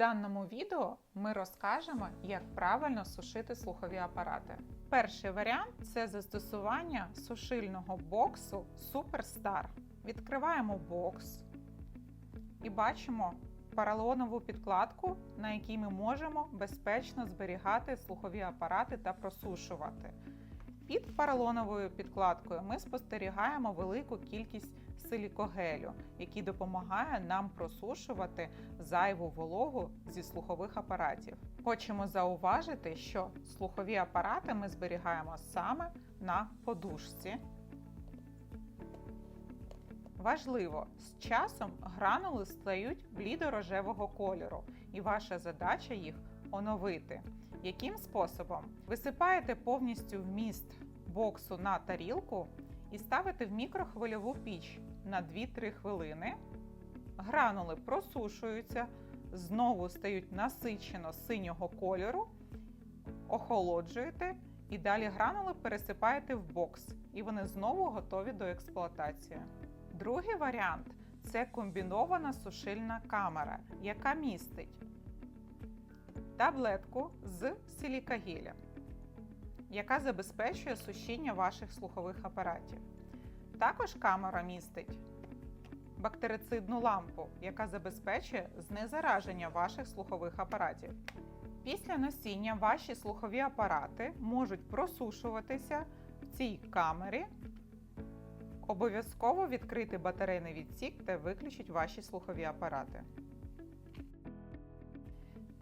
даному відео ми розкажемо, як правильно сушити слухові апарати. Перший варіант це застосування сушильного боксу Superstar. Відкриваємо бокс і бачимо поролонову підкладку, на якій ми можемо безпечно зберігати слухові апарати та просушувати. Під поролоновою підкладкою ми спостерігаємо велику кількість силікогелю, який допомагає нам просушувати зайву вологу зі слухових апаратів. Хочемо зауважити, що слухові апарати ми зберігаємо саме на подушці. Важливо, з часом гранули стають блідо-рожевого кольору, і ваша задача їх оновити. Яким способом? Висипаєте повністю вміст боксу на тарілку і ставите в мікрохвильову піч на 2-3 хвилини. Гранули просушуються, знову стають насичено синього кольору, охолоджуєте і далі гранули пересипаєте в бокс, і вони знову готові до експлуатації. Другий варіант це комбінована сушильна камера, яка містить таблетку з силікагелем, яка забезпечує сушіння ваших слухових апаратів. Також камера містить бактерицидну лампу, яка забезпечує знезараження ваших слухових апаратів. Після носіння ваші слухові апарати можуть просушуватися в цій камері. Обов'язково відкрити батарейний відсік та виключіть ваші слухові апарати.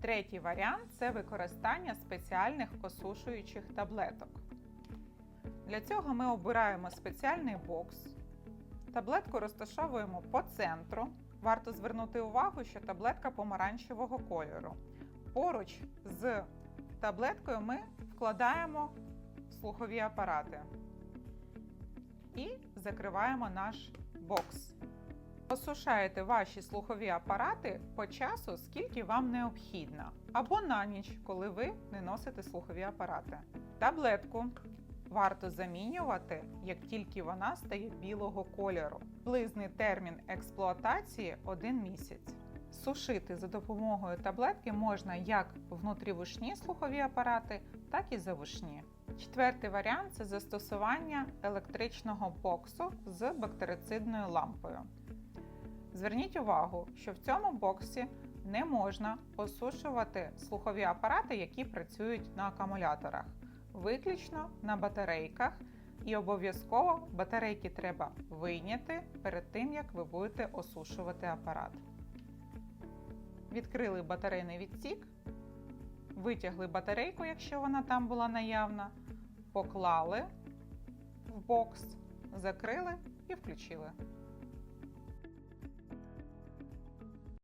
Третій варіант це використання спеціальних осушуючих таблеток. Для цього ми обираємо спеціальний бокс. Таблетку розташовуємо по центру. Варто звернути увагу, що таблетка помаранчевого кольору. Поруч з таблеткою ми вкладаємо слухові апарати і закриваємо наш бокс. Осушаєте ваші слухові апарати по часу, скільки вам необхідно, або на ніч, коли ви не носите слухові апарати. Таблетку варто замінювати, як тільки вона стає білого кольору. Близний термін експлуатації 1 місяць. Сушити за допомогою таблетки можна як внутрівушні слухові апарати, так і завушні. Четвертий варіант це застосування електричного боксу з бактерицидною лампою. Зверніть увагу, що в цьому боксі не можна осушувати слухові апарати, які працюють на акумуляторах, виключно на батарейках, і обов'язково батарейки треба вийняти перед тим, як ви будете осушувати апарат. Відкрили батарейний відсік, витягли батарейку, якщо вона там була наявна, поклали в бокс, закрили і включили.